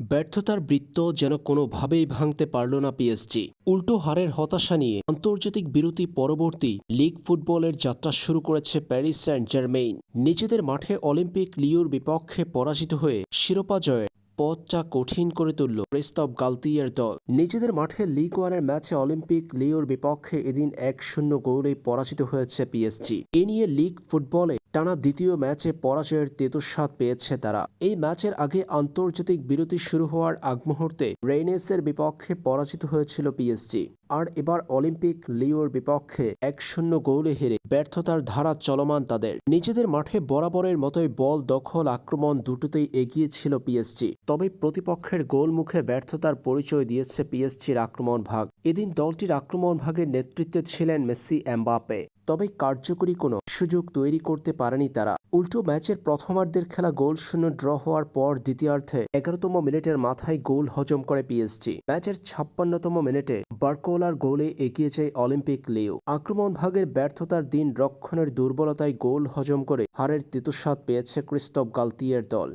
ব্যর্থতার বৃত্ত যেন কোনোভাবেই ভাঙতে পারল না পিএসজি উল্টো হারের হতাশা নিয়ে আন্তর্জাতিক বিরতি পরবর্তী লিগ ফুটবলের যাত্রা শুরু করেছে প্যারিস সেন্ট জার্মেইন নিজেদের মাঠে অলিম্পিক লিওর বিপক্ষে পরাজিত হয়ে শিরোপা জয়ে পথটা কঠিন করে তুলল ক্রিস্তফ গালতিয়ার দল। নিজেদের মাঠে লিগ ওয়ানের ম্যাচে অলিম্পিক লিওর বিপক্ষে এদিন এক শূন্য গোলে পরাজিত হয়েছে পিএসজি এ নিয়ে লিগ ফুটবলে টানা দ্বিতীয় ম্যাচে পরাজয়ের তেতুস্বাদ পেয়েছে তারা। এই ম্যাচের আগে আন্তর্জাতিক বিরতি শুরু হওয়ার আগ মুহূর্তে রেইনেসের বিপক্ষে পরাজিত হয়েছিল পিএসজি। আর এবার অলিম্পিক লিওর বিপক্ষে এক শূন্য গোলে হেরে ব্যর্থতার ধারা চলমান তাদের। নিজেদের মাঠে বরাবরের মতোই বল দখল আক্রমণ দুটোতেই এগিয়ে ছিল পিএসজি। তবে প্রতিপক্ষের গোল মুখে ব্যর্থতার পরিচয় দিয়েছে পিএসজির আক্রমণ ভাগ। এদিন দলটির আক্রমণ ভাগের নেতৃত্বে ছিলেন মেসি এমবাপে তবে কার্যকরী কোনো সুযোগ তৈরি করতে পারেনি তারা। উল্টো ম্যাচের প্রথমার্ধের খেলা গোল শূন্য ড্র হওয়ার পর দ্বিতীয়ার্ধে এগারোতম মিনিটের মাথায় গোল হজম করে পিএসজি ম্যাচের ছাপ্পান্নতম মিনিটে বার্কোলার গোলে এগিয়ে যায় অলিম্পিক লিও। আক্রমণ ভাগের ব্যর্থতার দিন রক্ষণের দুর্বলতায় গোল হজম করে হারের তেতুস্বাদ পেয়েছে ক্রিস্তফ গালতিয়ের দল।